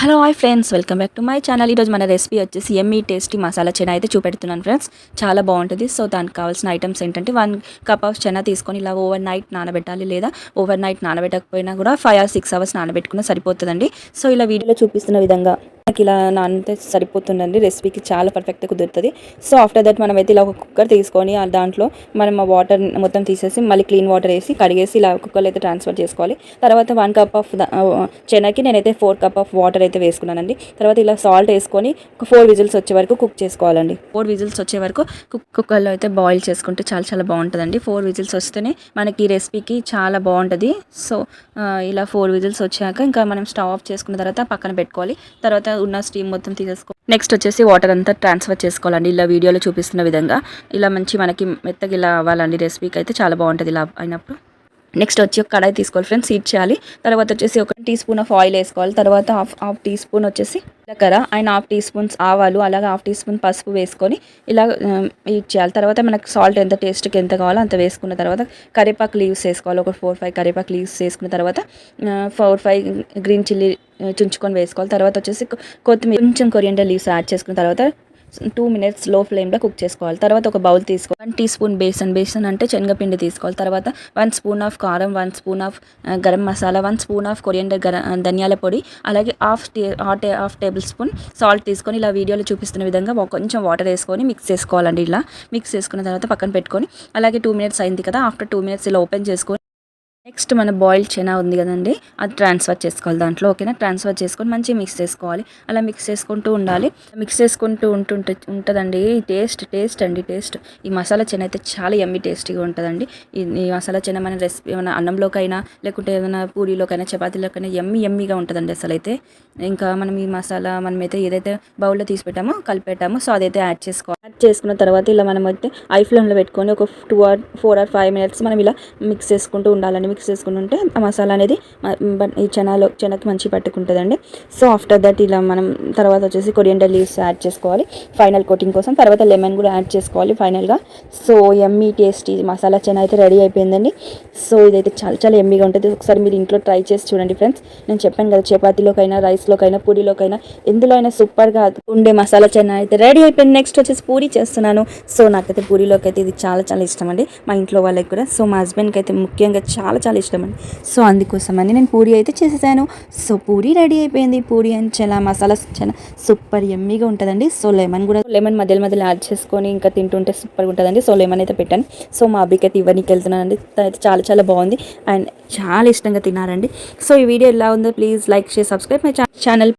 Hello hi friends. Welcome back to my channel. ఈరోజు మన recipe వచ్చేసి ఎమ్మీ టేస్టీ మసాలా చెనా అయితే చూపెడుతున్నాను ఫ్రెండ్స్. చాలా బాగుంటుంది. సో దానికి కావాల్సిన ఐటమ్స్ ఏంటంటే వన్ కప్ ఆఫ్ చెనా తీసుకొని ఇలా ఓవర్ నైట్ నానబెట్టాలి లేదా ఓవర్ నైట్ నానబెట్టకపోయినా కూడా ఫైవ్ ఆర్ సిక్స్ అవర్స్ నానబెట్టుకున్న సరిపోతుందండి. సో ఇలా వీడియోలో చూపిస్తున్న విధంగా మనకి ఇలా నానితే సరిపోతుందండి. రెసిపీకి చాలా పర్ఫెక్ట్గా కుదురుతుంది. సో ఆఫ్టర్ దట్ మనం అయితే ఇలా ఒక కుక్కర్ తీసుకొని ఆ దాంట్లో మనం ఆ వాటర్ మొత్తం తీసేసి మళ్ళీ క్లీన్ వాటర్ వేసి కడిగేసి ఇలా కుక్కర్లో అయితే ట్రాన్స్ఫర్ చేసుకోవాలి. తర్వాత వన్ కప్ ఆఫ్ చెనక్కి నేనైతే ఫోర్ కప్ ఆఫ్ వాటర్ అయితే వేసుకున్నానండి. తర్వాత ఇలా సాల్ట్ వేసుకొని ఒక ఫోర్ విజిల్స్ వచ్చే వరకు కుక్ చేసుకోవాలండి. ఫోర్ విజిల్స్ వచ్చే వరకు కుక్ కుక్కర్లో అయితే బాయిల్ చేసుకుంటే చాలా చాలా బాగుంటుందండి. ఫోర్ విజిల్స్ వస్తేనే మనకి ఈ రెసిపీకి చాలా బాగుంటుంది. సో ఇలా ఫోర్ విజిల్స్ వచ్చాక ఇంకా మనం స్టవ్ ఆఫ్ చేసుకున్న తర్వాత పక్కన పెట్టుకోవాలి. తర్వాత ఉన్న స్టీమ్ మొత్తం తీసేసుకో. నెక్స్ట్ వచ్చేసి వాటర్ అంతా ట్రాన్స్ఫర్ చేసుకోవాలండి. ఇలా వీడియోలో చూపిస్తున్న విధంగా. ఇలా మంచి మనకి మెత్తగా ఇలా అవ్వాలండి. రెసిపీకి అయితే చాలా బాగుంటుంది ఇలా అయినప్పుడు. నెక్స్ట్ వచ్చి ఒక కడాయి తీసుకోవాలి ఫ్రెండ్స్ హీట్ చేయాలి. తర్వాత వచ్చేసి ఒక టీ స్పూన్ ఆఫ్ ఆయిల్ వేసుకోవాలి. తర్వాత హాఫ్ హాఫ్ టీ స్పూన్ వచ్చేసి జీలకర్ర అండ్ హాఫ్ టీ స్పూన్స్ ఆవాలు అలాగే హాఫ్ టీ స్పూన్ పసుపు వేసుకొని ఇలా um, హీట్ చేయాలి. తర్వాత మనకు సాల్ట్ ఎంత టేస్ట్కి ఎంత కావాలో అంత వేసుకున్న తర్వాత కరివేపాకు లీవ్స్ వేసుకోవాలి. ఒక ఫోర్ ఫైవ్ కరివేపాకు లీవ్స్ వేసుకున్న తర్వాత ఫోర్ ఫైవ్ గ్రీన్ చిల్లీ చుంచుకొని వేసుకోవాలి. తర్వాత వచ్చేసి కొత్తిమీర కొంచెం కొరియండర్ లీవ్స్ యాడ్ చేసుకున్న తర్వాత టూ మినిట్స్లో ఫ్లేమ్లో కుక్ చేసుకోవాలి. తర్వాత ఒక బౌల్ తీసుకోవాలి. One teaspoon besan. బేసన్ అంటే శనగపిండి తీసుకోవాలి. తర్వాత వన్ స్పూన్ ఆఫ్ కారం one spoon of garam masala one spoon of coriander గర ధనియాల పొడి అలాగే హాఫ్ టీ హాట్ హాఫ్ టేబుల్ స్పూన్ సాల్ట్ తీసుకొని ఇలా వీడియోలో చూపిస్తున్న విధంగా కొంచెం వాటర్ వేసుకొని మిక్స్ చేసుకోవాలండి ఇలా. మిక్స్ చేసుకున్న తర్వాత పక్కన పెట్టుకొని అలాగే టూ మినిట్స్ అయింది కదా ఆఫ్టర్ టూ మినిట్స్ ఇలా ఓపెన్ చేసుకొని నెక్స్ట్ మన బాయిల్డ్ చెనా ఉంది కదండి అది ట్రాన్స్ఫర్ చేసుకోవాలి దాంట్లో ఓకేనా? ట్రాన్స్ఫర్ చేసుకొని మంచిగా మిక్స్ చేసుకోవాలి. అలా మిక్స్ చేసుకుంటూ ఉండాలి. మిక్స్ చేసుకుంటూ ఉంటుంటే ఉంటుందండి. టేస్ట్ టేస్ట్ అండి టేస్ట్ ఈ మసాలా చెన అయితే చాలా ఎమ్మి టేస్టీగా ఉంటుందండి. ఈ ఈ మసాలా చెన మన రెసిపీ ఏమైనా అన్నంలోకైనా లేకుంటే ఏదైనా పూరీలోకైనా చపాతీలోకైనా ఎమ్మి ఎమ్మిగా ఉంటుందండి అసలు అయితే ఇంకా మనం ఈ మసాలా మనమైతే ఏదైతే బౌల్లో తీసి పెట్టామో కలిపెట్టామో సో అదైతే యాడ్ చేసుకోవాలి. చేసుకున్న తర్వాత ఇలా మనం అయితే ఐ ఫ్లేమ్లో పెట్టుకొని ఒక two or four or five minutes మనం ఇలా మిక్స్ చేసుకుంటూ ఉండాలండి. మిక్స్ చేసుకుంటూ ఉంటే ఆ మసాలా అనేది ఈ చెనాలో చెనకి మంచి పట్టుకుంటుందండి. సో ఆఫ్టర్ దట్ ఇలా మనం తర్వాత వచ్చేసి కొరియండర్ లీవ్స్ యాడ్ చేసుకోవాలి. ఫైనల్ కోటింగ్ కోసం తర్వాత లెమన్ కూడా యాడ్ చేసుకోవాలి ఫైనల్గా. So yummy tasty masala chana అయితే రెడీ అయిపోయిందండి. సో ఇదైతే చాలా చాలా ఎమ్మీగా ఉంటుంది. ఒకసారి మీరు ఇంట్లో ట్రై చేసి చూడండి ఫ్రెండ్స్. నేను చెప్పాను కదా చపాతీలోకైనా రైస్లోకైనా పూరీలోకైనా ఎందులో అయినా సూపర్గా ఉండే మసాలా చెన్న అయితే రెడీ అయిపోయింది. నెక్స్ట్ వచ్చేసి పూరి చేస్తున్నాను. సో నాకైతే పూరిలోకి అయితే ఇది చాలా చాలా ఇష్టం అండి మా ఇంట్లో వాళ్ళకి కూడా. సో మా హస్బెండ్కి అయితే ముఖ్యంగా చాలా చాలా ఇష్టం అండి సో అందుకోసం అని నేను పూరి అయితే చేసేసాను. సో పూరి రెడీ అయిపోయింది. పూరి అని చాలా మసాలా చాలా సూపర్ ఎమ్మీగా ఉంటుందండి. సో లెమన్ కూడా లెమన్ మధ్యలో మధ్యలో యాడ్ చేసుకొని ఇంకా తింటుంటే సూపర్గా ఉంటుందండి. సో లెమన్ అయితే పెట్టాను. సో మా అబ్బాయికి అయితే ఇవ్వడానికి వెళ్తున్నానండి. తనైతే చాలా చాలా బాగుంది. అండ్ చాలా ఇష్టంగా తిన్నారండి. సో ఈ వీడియో ఎలా ఉందో please like share subscribe my channel.